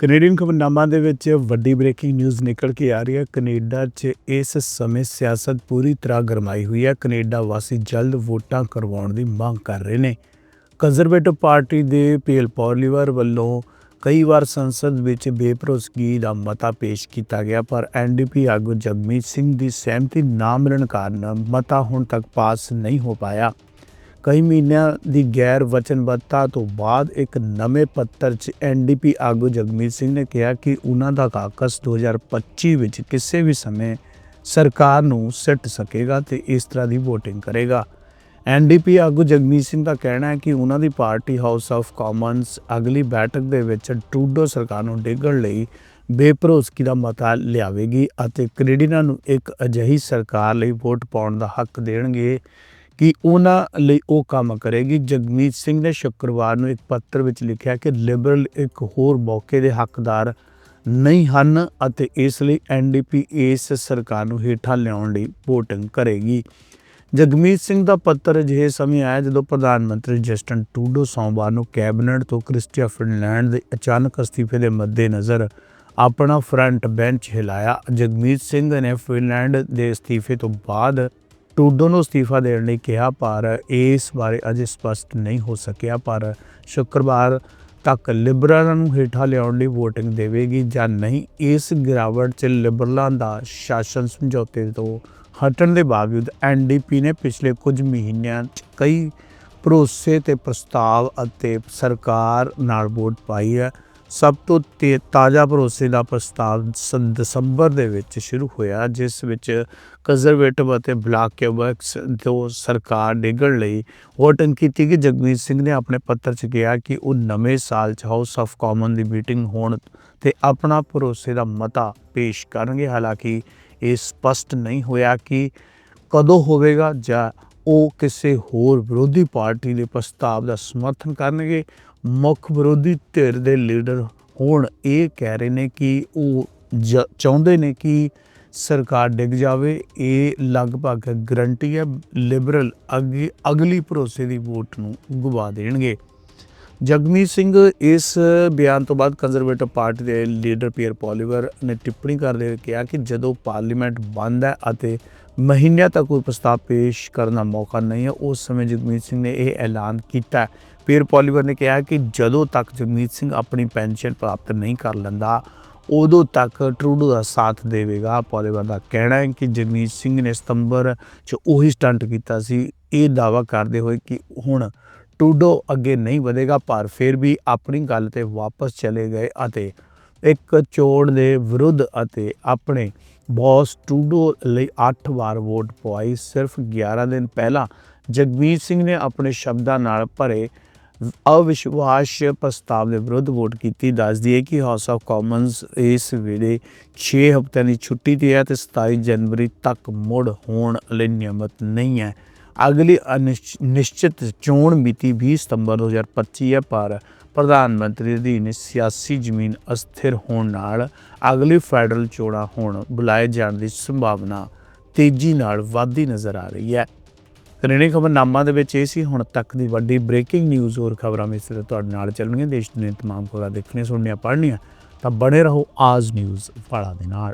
Canadian ਖਬਰਨਾਮਾ ਦੇ ਵਿੱਚ ਵੱਡੀ ਬ੍ਰੇਕਿੰਗ ਨਿਊਜ਼ ਨਿਕਲ ਕੇ ਆ ਰਹੀ ਹੈ। ਕੈਨੇਡਾ 'ਚ ਇਸ ਸਮੇਂ ਸਿਆਸਤ ਪੂਰੀ ਤਰ੍ਹਾਂ ਗਰਮਾਈ ਹੋਈ ਹੈ। ਕੈਨੇਡਾ ਵਾਸੀ ਜਲਦ ਵੋਟਾਂ ਕਰਵਾਉਣ ਦੀ ਮੰਗ ਕਰ ਰਹੇ ਨੇ। ਕੰਜ਼ਰਵੇਟਿਵ ਪਾਰਟੀ ਦੇ ਪੀਐਲ ਪੌਲੀਵਰ ਵੱਲੋਂ ਕਈ ਵਾਰ ਸੰਸਦ ਵਿੱਚ ਬੇਭਰੋਸਗੀ ਦਾ ਮਤਾ ਪੇਸ਼ ਕੀਤਾ ਗਿਆ, ਪਰ ਐਨਡੀਪੀ ਆਗੂ ਜਗਮੀਤ ਸਿੰਘ ਦੀ ਸਹਿਮਤੀ ਨਾ ਮਿਲਣ ਕਾਰਨ ਮਤਾ ਹੁਣ ਤੱਕ ਪਾਸ ਨਹੀਂ ਹੋ ਪਾਇਆ। ਕਈ ਮਹੀਨਿਆਂ ਦੀ ਗੈਰ ਵਚਨਬੱਧਤਾ ਤੋਂ ਬਾਅਦ ਇੱਕ ਨਵੇਂ ਪੱਤਰ 'ਚ ਐਨਡੀਪੀ ਆਗੂ ਜਗਮੀਤ ਸਿੰਘ ਨੇ ਕਿਹਾ ਕਿ ਉਹਨਾਂ ਦਾ ਕਾਕਸ 2025 ਵਿੱਚ ਕਿਸੇ ਵੀ ਸਮੇਂ ਸਰਕਾਰ ਨੂੰ ਸਿੱਟ ਸਕੇਗਾ ਤੇ ਇਸ ਤਰ੍ਹਾਂ ਦੀ VOTING ਕਰੇਗਾ। ਐਨਡੀਪੀ ਆਗੂ ਜਗਮੀਤ ਸਿੰਘ ਦਾ ਕਹਿਣਾ ਹੈ ਕਿ ਉਹਨਾਂ ਦੀ ਪਾਰਟੀ ਹਾਊਸ ਆਫ ਕਾਮਨਸ ਅਗਲੀ ਬੈਠਕ ਦੇ ਵਿੱਚ ਟਰੂਡੋ ਸਰਕਾਰ ਨੂੰ ਡੇਗਣ ਲਈ ਬੇਭਰੋਸਗੀ ਦਾ ਮਤਾ ਲਿਆਵੇਗੀ ਅਤੇ ਕੈਨੇਡੀਅਨਾਂ ਨੂੰ ਇੱਕ ਅਜਿਹੀ ਸਰਕਾਰ ਲਈ ਵੋਟ ਪਾਉਣ ਦਾ ਹੱਕ ਦੇਣਗੇ। ਕਿ ਉਹਨਾਂ ਲਈ ਉਹ ਕੰਮ ਕਰੇਗੀ। ਜਗਮੀਤ ਸਿੰਘ ਨੇ ਸ਼ੁੱਕਰਵਾਰ ਨੂੰ ਇੱਕ ਪੱਤਰ ਵਿੱਚ ਲਿਖਿਆ ਕਿ ਲਿਬਰਲ ਇੱਕ ਹੋਰ ਮੌਕੇ ਦੇ ਹੱਕਦਾਰ ਨਹੀਂ ਹਨ ਅਤੇ ਇਸ ਲਈ ਐਨਡੀਪੀ ਇਸ ਸਰਕਾਰ ਨੂੰ ਹੇਠਾਂ ਲਿਆਉਣ ਲਈ ਵੋਟਿੰਗ ਕਰੇਗੀ। ਜਗਮੀਤ ਸਿੰਘ ਦਾ ਪੱਤਰ ਅਜਿਹੇ ਸਮੇਂ ਆਇਆ ਜਦੋਂ ਪ੍ਰਧਾਨ ਮੰਤਰੀ ਜਸਟਨ ਟੂਡੋ ਸੋਮਵਾਰ ਨੂੰ ਕੈਬਨਿਟ ਤੋਂ ਕ੍ਰਿਸਟੀਆ ਫਿਨਲੈਂਡ ਦੇ ਅਚਾਨਕ ਅਸਤੀਫੇ ਦੇ ਮੱਦੇਨਜ਼ਰ ਆਪਣਾ ਫਰੰਟ ਬੈਂਚ ਹਿਲਾਇਆ। ਜਗਮੀਤ ਸਿੰਘ ਨੇ ਫਿਨਲੈਂਡ ਦੇ ਅਸਤੀਫੇ ਤੋਂ ਬਾਅਦ ਟਰੂਡੋ ਨੂੰ ਅਸਤੀਫਾ ਦੇਣ ਲਈ ਕਿਹਾ, ਪਰ ਇਸ ਬਾਰੇ ਅਜੇ ਸਪਸ਼ਟ ਨਹੀਂ ਹੋ ਸਕਿਆ, ਪਰ ਸ਼ੁੱਕਰਵਾਰ ਤੱਕ ਲਿਬਰਲਾਂ ਨੂੰ ਹੇਠਾਂ ਲਿਆਉਣ ਲਈ VOTING ਦੇਵੇਗੀ ਜਾਂ ਨਹੀਂ, ਇਸ ਗਿਰਾਵਟ 'ਚ ਲਿਬਰਲਾਂ ਦਾ ਸ਼ਾਸਨ ਸਮਝੌਤੇ ਤੋਂ ਹਟਣ ਦੇ ਬਾਵਜੂਦ ਐਨਡੀਪੀ ਨੇ ਪਿਛਲੇ ਕੁਝ ਮਹੀਨਿਆਂ 'ਚ ਕਈ ਭਰੋਸੇ ਤੇ ਪ੍ਰਸਤਾਵ ਅਤੇ ਸਰਕਾਰ ਨਾਲ ਵੋਟ ਪਾਈ ਹੈ। ਸਭ ਤੋਂ ਤੇ- ਤਾਜ਼ਾ ਭਰੋਸੇ ਦਾ ਪ੍ਰਸਤਾਵ ਸੰ- ਦਸੰਬਰ ਦੇ ਵਿੱਚ ਸ਼ੁਰੂ ਹੋਇਆ, ਜਿਸ ਵਿੱਚ ਕੰਜ਼ਰਵੇਟਿਵ ਅਤੇ ਬਲਾਕ ਕੇਬਕਸ ਤੋਂ ਸਰਕਾਰ ਡਿੱਗਣ ਲਈ ਵੋਟਿੰਗ ਕੀਤੀ ਕਿ ਜਗਮੀਤ ਸਿੰਘ ਨੇ ਆਪਣੇ ਪੱਤਰ 'ਚ ਕਿਹਾ ਕਿ ਉਹ ਨਵੇਂ ਸਾਲ 'ਚ ਹਾਊਸ ਆਫ ਕਾਮਨ ਦੀ ਮੀਟਿੰਗ ਹੋਣ ਤੇ ਆਪਣਾ ਭਰੋਸੇ ਦਾ ਮਤਾ ਪੇਸ਼ ਕਰਨਗੇ। ਹਾਲਾਂਕਿ ਇਹ ਸਪਸ਼ਟ ਨਹੀਂ ਹੋਇਆ ਕਿ ਕਦੋਂ ਹੋਵੇਗਾ ਜਾਂ ਉਹ ਕਿਸੇ ਹੋਰ ਵਿਰੋਧੀ ਪਾਰਟੀ ਦੇ ਪ੍ਰਸਤਾਵ ਦਾ ਸਮਰਥਨ ਕਰਨਗੇ। ਮੁੱਖ ਵਿਰੋਧੀ ਧਿਰ ਦੇ ਲੀਡਰ ਹੁਣ ਇਹ ਕਹਿ ਰਹੇ ਨੇ ਕਿ ਉਹ ਜ- ਚਾਹੁੰਦੇ ਨੇ ਕਿ ਸਰਕਾਰ ਡਿੱਗ ਜਾਵੇ। ਇਹ ਲਗਭਗ ਗਰੰਟੀ ਹੈ, ਲਿਬਰਲ ਅੱਗੇ, ਅਗਲੀ ਭਰੋਸੇ ਦੀ ਵੋਟ ਨੂੰ ਗਵਾ ਦੇਣਗੇ। ਜਗਮੀਤ ਸਿੰਘ ਇਸ ਬਿਆਨ ਤੋਂ ਬਾਅਦ ਕੰਜ਼ਰਵੇਟਿਵ ਪਾਰਟੀ ਦੇ ਲੀਡਰ ਪੀਅਰ ਪੋਲੀਵਰ ਨੇ ਟਿੱਪਣੀ ਕਰਦੇ ਹੋਏ ਕਿਹਾ ਕਿ ਜਦੋਂ ਪਾਰਲੀਮੈਂਟ ਬੰਦ ਹੈ ਅਤੇ ਮਹੀਨਿਆਂ ਤੱਕ ਕੋਈ ਪ੍ਰਸਤਾਵ ਪੇਸ਼ ਕਰਨ ਦਾ ਮੌਕਾ ਨਹੀਂ ਹੈ। ਉਸ ਸਮੇਂ ਜਗਮੀਤ ਸਿੰਘ ਨੇ ਇਹ ਐਲਾਨ ਕੀਤਾ। ਫਿਰ ਪੋਲੀਵਰ ਨੇ ਕਿਹਾ ਕਿ ਜਦੋਂ ਤੱਕ ਜਗਮੀਤ ਸਿੰਘ ਆਪਣੀ ਪੈਨਸ਼ਨ ਪ੍ਰਾਪਤ ਨਹੀਂ ਕਰ ਲੈਂਦਾ, ਉਦੋਂ ਤੱਕ ਟਰੂਡੋ ਦਾ ਸਾਥ ਦੇਵੇਗਾ। ਪੋਲੀਵਰ ਦਾ ਕਹਿਣਾ ਹੈ ਕਿ ਜਗਮੀਤ ਸਿੰਘ ਨੇ ਸਤੰਬਰ 'ਚ ਉਹੀ ਸਟੰਟ ਕੀਤਾ ਸੀ। ਇਹ ਦਾਅਵਾ ਕਰਦੇ ਹੋਏ ਕਿ ਹੁਣ ਟਰੂਡੋ ਅੱਗੇ ਨਹੀਂ ਵਧੇਗਾ, ਪਰ ਫਿਰ ਵੀ ਆਪਣੀ ਗੱਲ ਤੇ ਵਾਪਸ ਚਲੇ ਗਏ ਅਤੇ ਇੱਕ ਚੋਣ ਦੇ ਵਿਰੁੱਧ ਅਤੇ ਆਪਣੇ ਬੌਸ ਟੂਡੋ ਲਈ 8 ਵਾਰ ਵੋਟ ਪਵਾਈ। ਸਿਰਫ 11 ਦਿਨ ਪਹਿਲਾਂ ਜਗਮੀਤ ਸਿੰਘ ਨੇ ਆਪਣੇ ਸ਼ਬਦਾਂ ਨਾਲ ਭਰੇ ਅਵਿਸ਼ਵਾਸ ਪ੍ਰਸਤਾਵ ਦੇ ਵਿਰੁੱਧ ਵੋਟ ਕੀਤੀ। ਦੱਸਦੀ ਹੈ ਕਿ ਹਾਊਸ ਆਫ ਕਾਮਨਸ ਇਸ ਵੇਲੇ 6 ਹਫ਼ਤਿਆਂ ਦੀ ਛੁੱਟੀ ਤੇ ਹੈ ਤੇ 27 ਜਨਵਰੀ ਤੱਕ ਮੁੜ ਹੋਣ ਲਈ ਨਿਯਮਤ ਨਹੀਂ ਹੈ। ਅਗਲੀ ਅਨਿਸ਼- ਨਿਸ਼ਚਿਤ ਚੋਣ ਮਿਤੀ 20 ਸਤੰਬਰ 2025 ਹੈ, ਪਰ ਪ੍ਰਧਾਨ ਮੰਤਰੀ ਅਧੀਨ ਸਿਆਸੀ ਜ਼ਮੀਨ ਅਸਥਿਰ ਹੋਣ ਨਾਲ ਅਗਲੀ ਫੈਡਰਲ ਚੋਣਾਂ ਹੋਣ ਬੁਲਾਏ ਜਾਣ ਦੀ ਸੰਭਾਵਨਾ ਤੇਜ਼ੀ ਨਾਲ ਵਧਦੀ ਨਜ਼ਰ ਆ ਰਹੀ ਹੈ। ਕੈਨੇਡੀ ਖਬਰਨਾਮਾ ਦੇ ਵਿੱਚ ਇਹ ਸੀ, ਹੁਣ ਤੱਕ ਦੀ ਵੱਡੀ ਬ੍ਰੇਕਿੰਗ ਨਿਊਜ਼, ਹੋਰ ਖਬਰਾਂ ਵਿੱਚ ਸਿਰ ਤੁਹਾਡੇ ਨਾਲ ਚੱਲਣਗੀਆਂ। ਦੇਸ਼ ਦੁਨੀਆ ਤਮਾਮ ਖਬਰਾਂ ਦੇਖਣੀਆਂ, ਸੁਣਨੀਆਂ, ਪੜ੍ਹਨੀਆਂ, ਤਾਂ ਬਣੇ ਰਹੋ ਆਜ ਨਿਊਜ਼ ਵਾਲਾ ਦੇ ਨਾਲ।